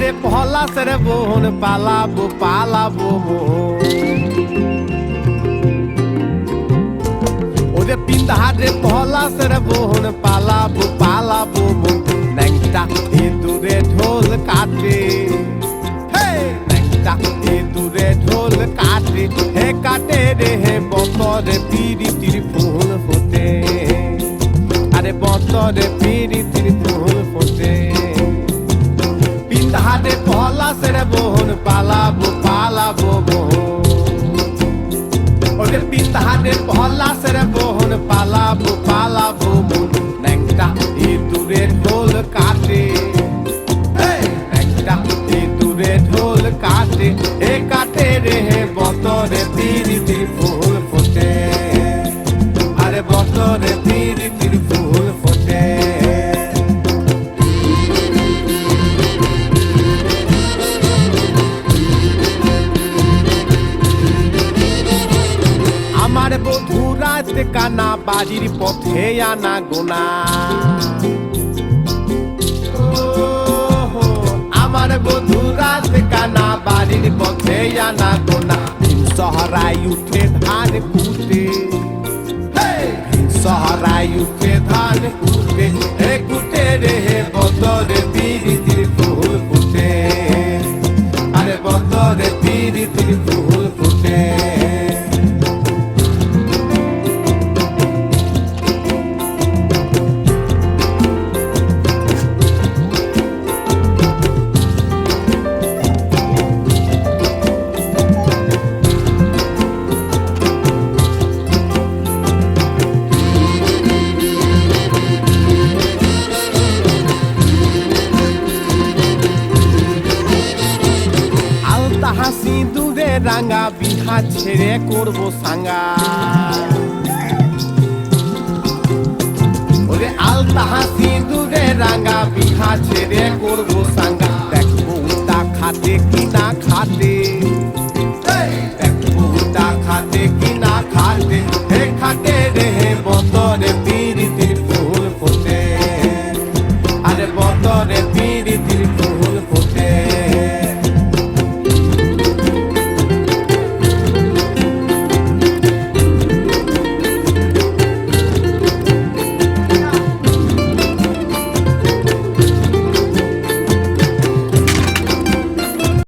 রে পলাশের বোন পালাবো পালাবো ওরে পিন্ধারে পলাশের বোন পালাবো পালাবো ন্যাংটা ইঁদুরে ঢোল কাটে। ন্যাংটা ইঁদুরে ঢোল কাটে। হে কাটে রে, হে বতরে পিরি তিরি ফুল ফোটে। আরে বতরে পিরি তিরি ফুল ফোটে। পিন্ধারে পলাশের বোন পালাবো পালাবো ওরে পিতাহারে পলাশের বোন পালাবো পালাবো মন ন্যাংটা ইঁদুরে ঢোল কাটে। ন্যাংটা ইঁদুরে ঢোল কাটে। এ কাটে রে বতরে তিরি তিরি রাত কানা বাড়ির পথে আনা গোনা। আমার রাত কানা বাড়ির পথে আনা গোনা। সহরাই উঠে ধান কুটে। সহরাই উঠে ধান কুটে। হে কুটে রে হে বতরে তিরি তিরি ফুল ফুটে। আরে বতরে তিরি আলতা হাসি দূরে রাঙা বিহা ছেড়ে করব সাঙ্গা। ওরে আলতা হাসি দূরে রাঙা বিহা ছেড়ে করব সাঙ্গা। দেখব তা খাতে কি না খাতে